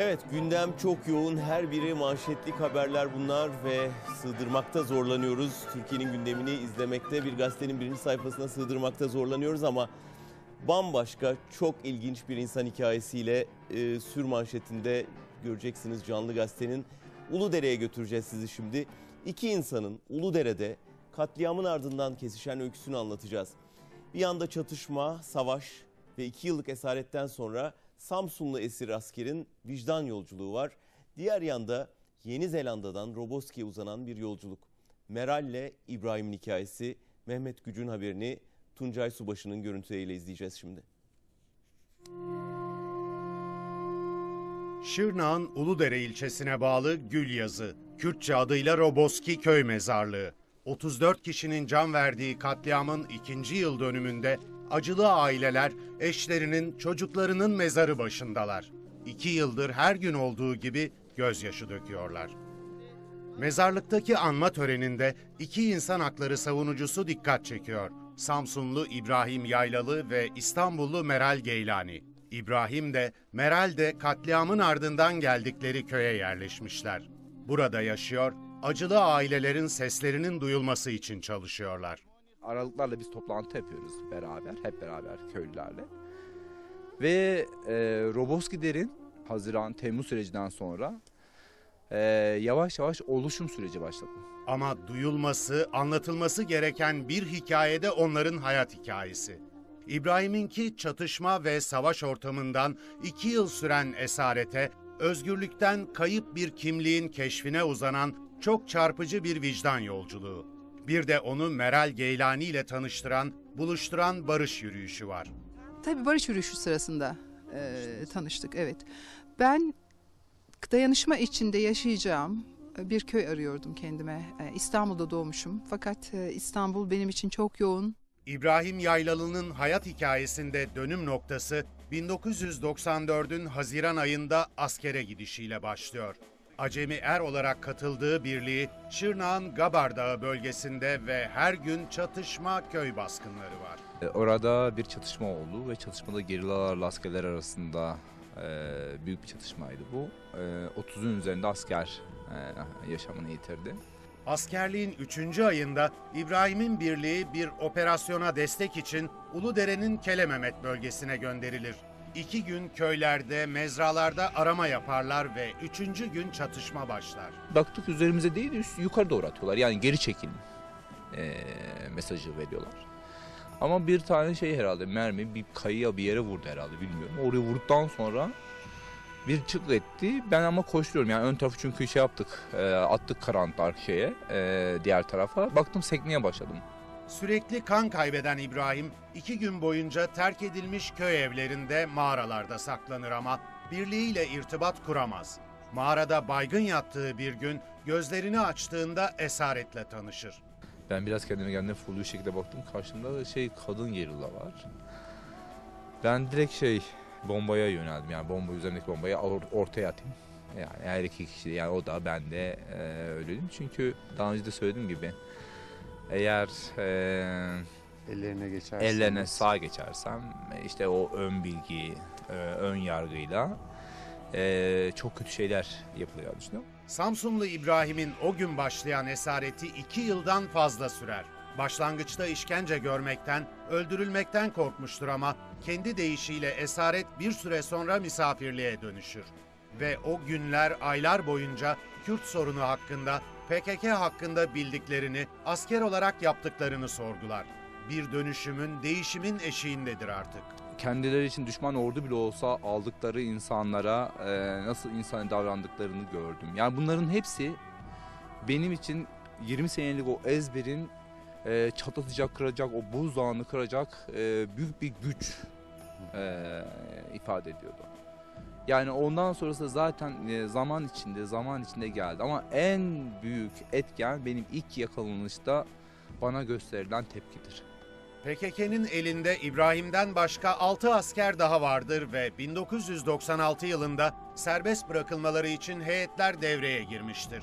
Evet gündem çok yoğun. Her biri manşetlik haberler bunlar ve sığdırmakta zorlanıyoruz. Türkiye'nin gündemini izlemekte bir gazetenin birinci sayfasına sığdırmakta zorlanıyoruz ama bambaşka çok ilginç bir insan hikayesiyle e, sür manşetinde göreceksiniz canlı gazetenin. Uludere'ye götüreceğiz sizi şimdi. İki insanın Uludere'de katliamın ardından kesişen öyküsünü anlatacağız. Bir yanda çatışma, savaş ve iki yıllık esaretten sonra Samsunlu esir askerin vicdan yolculuğu var. Diğer yanda Yeni Zelanda'dan Roboski'ye uzanan bir yolculuk. Meral ile İbrahim'in hikayesi Mehmet Gücün haberini Tuncay Subaşı'nın görüntüleriyle izleyeceğiz şimdi. Şırnak'ın Uludere ilçesine bağlı Gülyazı, Kürtçe adıyla Roboski köy mezarlığı. 34 kişinin can verdiği katliamın ikinci yıl dönümünde acılı aileler eşlerinin, çocuklarının mezarı başındalar. İki yıldır her gün olduğu gibi gözyaşı döküyorlar. Mezarlıktaki anma töreninde iki insan hakları savunucusu dikkat çekiyor. Samsunlu İbrahim Yaylalı ve İstanbullu Meral Geylani. İbrahim de Meral de katliamın ardından geldikleri köye yerleşmişler. Burada yaşıyor, acılı ailelerin seslerinin duyulması için çalışıyorlar. Aralıklarla biz toplantı yapıyoruz beraber, hep beraber köylülerle. Ve e, Roboskiler'in Haziran, Temmuz sürecinden sonra e, yavaş yavaş oluşum süreci başladı. Ama duyulması, anlatılması gereken bir hikayede onların hayat hikayesi. İbrahim'inki çatışma ve savaş ortamından iki yıl süren esarete, özgürlükten kayıp bir kimliğin keşfine uzanan çok çarpıcı bir vicdan yolculuğu. Bir de onu Meral Geylani ile tanıştıran, buluşturan barış yürüyüşü var. Tabii barış yürüyüşü sırasında e, tanıştık, evet. Ben dayanışma içinde yaşayacağım e, bir köy arıyordum kendime. E, İstanbul'da doğmuşum fakat e, İstanbul benim için çok yoğun. İbrahim Yaylalı'nın hayat hikayesinde dönüm noktası 1994'ün Haziran ayında askere gidişiyle başlıyor. Acemi Er olarak katıldığı birliği Şırnak'ın Gabar Dağı bölgesinde ve her gün çatışma köy baskınları var. E, orada bir çatışma oldu ve çatışmada gerillalarla askerler arasında e, büyük bir çatışmaydı bu. E, 30'un üzerinde asker e, yaşamını yitirdi. Askerliğin 3. ayında İbrahim'in birliği bir operasyona destek için Uludere'nin Kelememet bölgesine gönderilir. İki gün köylerde, mezralarda arama yaparlar ve üçüncü gün çatışma başlar. Baktık üzerimize değil üst, yukarı doğru atıyorlar. Yani geri çekilin e, mesajı veriyorlar. Ama bir tane şey herhalde mermi bir kayıya bir yere vurdu herhalde bilmiyorum. Oraya vurduktan sonra bir çık etti. Ben ama koşuyorum yani ön tarafı çünkü şey yaptık. E, attık karanlık şeye e, diğer tarafa. Baktım sekmeye başladım. Sürekli kan kaybeden İbrahim iki gün boyunca terk edilmiş köy evlerinde mağaralarda saklanır ama birliğiyle irtibat kuramaz. Mağarada baygın yattığı bir gün gözlerini açtığında esaretle tanışır. Ben biraz kendime kendime full şekilde baktım. Karşımda da şey kadın gerilla var. Ben direkt şey bombaya yöneldim. Yani bomba üzerindeki bombayı or- ortaya atayım. Yani her iki kişi yani o da ben de e, öyleydim. Çünkü daha önce de söylediğim gibi eğer e, Ellerine geçer. ellerine sağ geçersem işte o ön bilgi, e, ön yargıyla e, çok kötü şeyler yapılıyor düşünüyorum. Samsunlu İbrahim'in o gün başlayan esareti iki yıldan fazla sürer. Başlangıçta işkence görmekten, öldürülmekten korkmuştur ama kendi deyişiyle esaret bir süre sonra misafirliğe dönüşür. Ve o günler, aylar boyunca Kürt sorunu hakkında, PKK hakkında bildiklerini, asker olarak yaptıklarını sorgular. Bir dönüşümün, değişimin eşiğindedir artık. kendileri için düşman ordu bile olsa aldıkları insanlara e, nasıl insan davrandıklarını gördüm. Yani bunların hepsi benim için 20 senelik o ezberin e, çatlatacak, kıracak, o buzdağını kıracak e, büyük bir güç e, ifade ediyordu. Yani ondan sonrası zaten e, zaman içinde, zaman içinde geldi. Ama en büyük etken benim ilk yakalanışta bana gösterilen tepkidir. PKK'nın elinde İbrahim'den başka 6 asker daha vardır ve 1996 yılında serbest bırakılmaları için heyetler devreye girmiştir.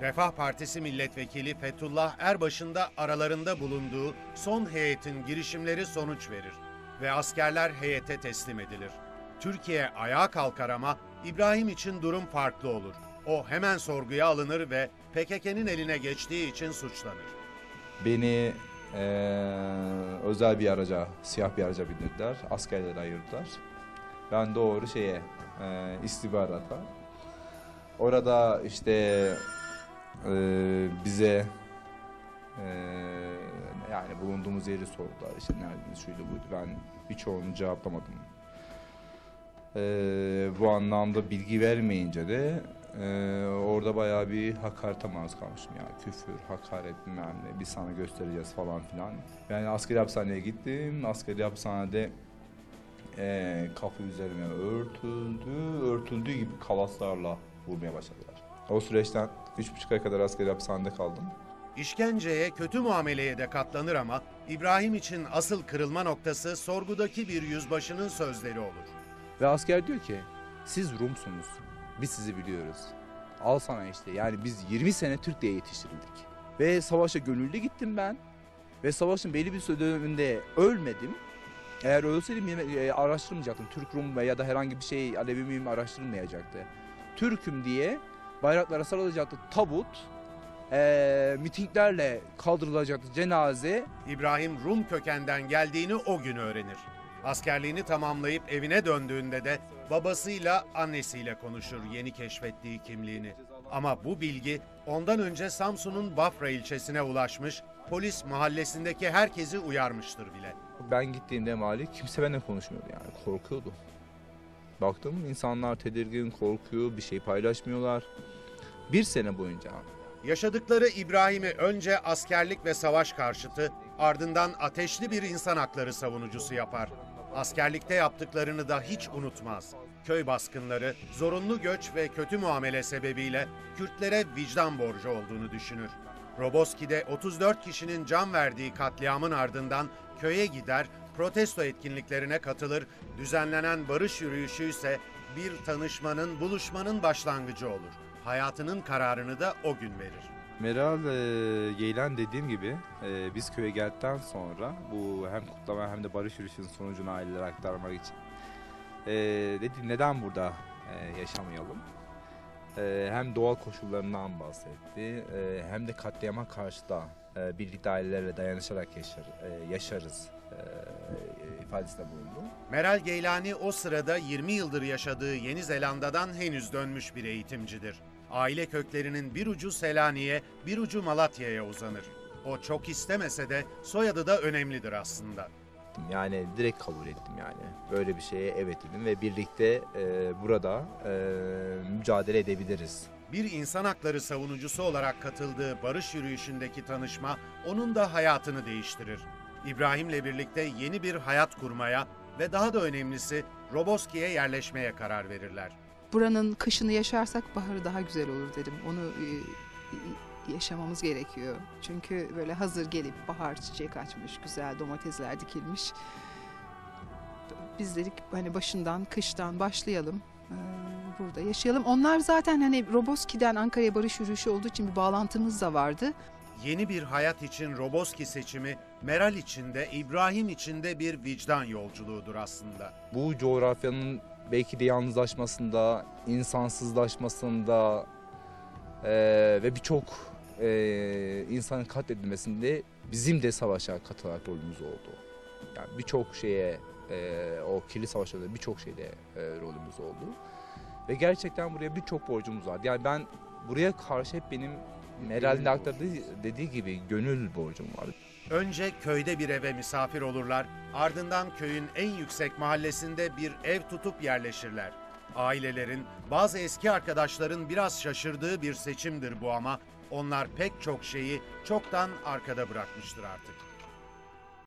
Refah Partisi milletvekili Fethullah Erbaş'ın da aralarında bulunduğu son heyetin girişimleri sonuç verir ve askerler heyete teslim edilir. Türkiye ayağa kalkar ama İbrahim için durum farklı olur. O hemen sorguya alınır ve PKK'nın eline geçtiği için suçlanır. Beni eee, özel bir araca, siyah bir araca bindirdiler. Askerlere ayırdılar. Ben doğru şeye, eee istihbarata. Orada işte eee, bize eee, yani bulunduğumuz yeri sordular. İşte neredeniz şuydu buydu. Ben birçoğunu cevaplamadım. Eee, bu anlamda bilgi vermeyince de eee, orada bayağı bir hakarete maruz kalmışım yani küfür, hakaret bilmem ne biz sana göstereceğiz falan filan. Ben askeri hapishaneye gittim. Askeri hapishanede eee kapı üzerime örtüldü. Örtüldüğü gibi kalaslarla vurmaya başladılar. O süreçten 3,5 ay kadar askeri hapishanede kaldım. İşkenceye, kötü muameleye de katlanır ama İbrahim için asıl kırılma noktası sorgudaki bir yüzbaşının sözleri olur. Ve asker diyor ki siz Rumsunuz. Biz sizi biliyoruz. Al sana işte. Yani biz 20 sene Türk diye yetiştirildik. Ve savaşa gönüllü gittim ben. Ve savaşın belli bir süre döneminde ölmedim. Eğer ölseydim e, araştırmayacaktım. Türk, Rum veya da herhangi bir şey Alevi miyim araştırılmayacaktı. Türk'üm diye bayraklara sarılacaktı tabut. E, mitinglerle kaldırılacaktı cenaze. İbrahim Rum kökenden geldiğini o gün öğrenir. Askerliğini tamamlayıp evine döndüğünde de babasıyla annesiyle konuşur yeni keşfettiği kimliğini. Ama bu bilgi ondan önce Samsun'un Bafra ilçesine ulaşmış, polis mahallesindeki herkesi uyarmıştır bile. Ben gittiğimde mali kimse benimle konuşmuyordu yani korkuyordu. Baktım insanlar tedirgin, korkuyor, bir şey paylaşmıyorlar. Bir sene boyunca Yaşadıkları İbrahim'i önce askerlik ve savaş karşıtı, ardından ateşli bir insan hakları savunucusu yapar. Askerlikte yaptıklarını da hiç unutmaz. Köy baskınları, zorunlu göç ve kötü muamele sebebiyle Kürtlere vicdan borcu olduğunu düşünür. Roboski'de 34 kişinin can verdiği katliamın ardından köye gider, protesto etkinliklerine katılır, düzenlenen barış yürüyüşü ise bir tanışmanın, buluşmanın başlangıcı olur. Hayatının kararını da o gün verir. Meral e, Yeylen dediğim gibi e, biz köye geldikten sonra bu hem kutlama hem de barış yürüyüşünün sonucunu ailelere aktarmak için e, dedi neden burada e, yaşamayalım? E, hem doğal koşullarından bahsetti e, hem de katliama karşı da e, birlikte ailelerle dayanışarak yaşar, e, yaşarız e, ifadesinde bulundu. Meral Geylani o sırada 20 yıldır yaşadığı Yeni Zelanda'dan henüz dönmüş bir eğitimcidir. Aile köklerinin bir ucu Selanik'e, bir ucu Malatya'ya uzanır. O çok istemese de soyadı da önemlidir aslında. Yani direkt kabul ettim yani. Böyle bir şeye evet dedim ve birlikte e, burada e, mücadele edebiliriz. Bir insan hakları savunucusu olarak katıldığı barış yürüyüşündeki tanışma onun da hayatını değiştirir. İbrahim'le birlikte yeni bir hayat kurmaya ve daha da önemlisi Roboski'ye yerleşmeye karar verirler. Buranın kışını yaşarsak baharı daha güzel olur dedim. Onu e, yaşamamız gerekiyor. Çünkü böyle hazır gelip bahar çiçek açmış, güzel domatesler dikilmiş. Biz dedik hani başından, kıştan başlayalım. e, Burada yaşayalım. Onlar zaten hani Roboski'den Ankara'ya barış yürüyüşü olduğu için bir bağlantımız da vardı. Yeni bir hayat için Roboski seçimi Meral için de İbrahim için de bir vicdan yolculuğudur aslında. Bu coğrafyanın belki de yalnızlaşmasında, insansızlaşmasında e, ve birçok e, insanın katledilmesinde bizim de savaşa katılarak rolümüz oldu. Yani birçok şeye, e, o kirli savaşlarda birçok şeyde e, rolümüz oldu. Ve gerçekten buraya birçok borcumuz var. Yani ben buraya karşı hep benim Meral'in aktardığı dediği gibi gönül borcum var. Önce köyde bir eve misafir olurlar, ardından köyün en yüksek mahallesinde bir ev tutup yerleşirler. Ailelerin, bazı eski arkadaşların biraz şaşırdığı bir seçimdir bu ama onlar pek çok şeyi çoktan arkada bırakmıştır artık.